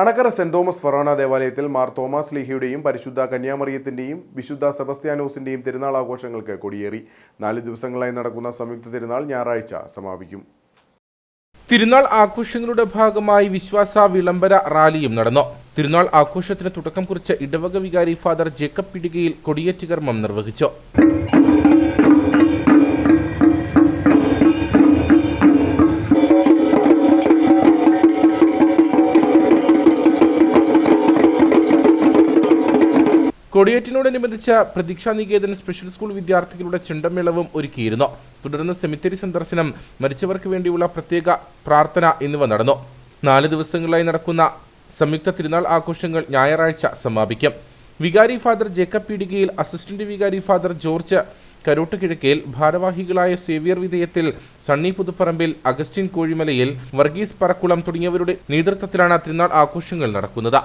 Anakkara saint Thomas ഫറോണ ദേവാലയത്തിൽ Mar Thomas ലീഹയുടെയും പരിശുദ്ധ കന്യാമറിയത്തിന്റെയും വിശുദ്ധ സെബസ്ത്യാനോസിന്റെയും തിരുനാൾ ആഘോഷങ്ങൾക്ക് കൊടിയേറി. നാല് ദിവസങ്ങളായി നടക്കുന്ന സംയുക്ത തിരുനാൾ ഞായറാഴ്ച സമാപിക്കും. തിരുനാൾ ആഘോഷങ്ങളുടെ ഭാഗമായി വിശ്വാസ വിളംബര റാലിയും നടന്നു. തിരുനാൾ ആഘോഷത്തിന് തുടക്കം കുറിച്ച് ഇടവക വികാരി ഫാദർ ജേക്കബ് പിടികയിൽ കൊടിയേറ്റ് കർമ്മം നിർവഹിച്ചു. കൊടിയേറ്റിനോടനുബന്ധിച്ച് പ്രതീക്ഷാ നികേതൻ സ്പെഷ്യൽ സ്കൂൾ വിദ്യാർത്ഥികളുടെ ചിണ്ടമേളവും ഒരുക്കിയിരുന്നു. തുടർന്ന് സെമിത്തേരി സന്ദർശനം മരിച്ചവർക്ക് വേണ്ടിയുള്ള പ്രത്യേക പ്രാർത്ഥന എന്നിവ നടന്നു. നാല് ദിവസങ്ങളായി നടക്കുന്ന സംയുക്ത തിരുനാൾ ആഘോഷങ്ങൾ ഞായറാഴ്ച സമാപിക്കും. വികാരി ഫാദർ ജേക്കബ് പീടികയിൽ അസിസ്റ്റന്റ് വികാരി ഫാദർ ജോർജ് കരോട്ട് കിഴക്കേൽ ഭാരവാഹികളായ Xavier Vidheyathil Sunny Puthuparambil Augustine Kozhimalayil Varghese Parakkulam തുടങ്ങിയവരുടെ നേതൃത്വത്തിലാണ് തിരുനാൾ ആഘോഷങ്ങൾ നടക്കുന്നത്.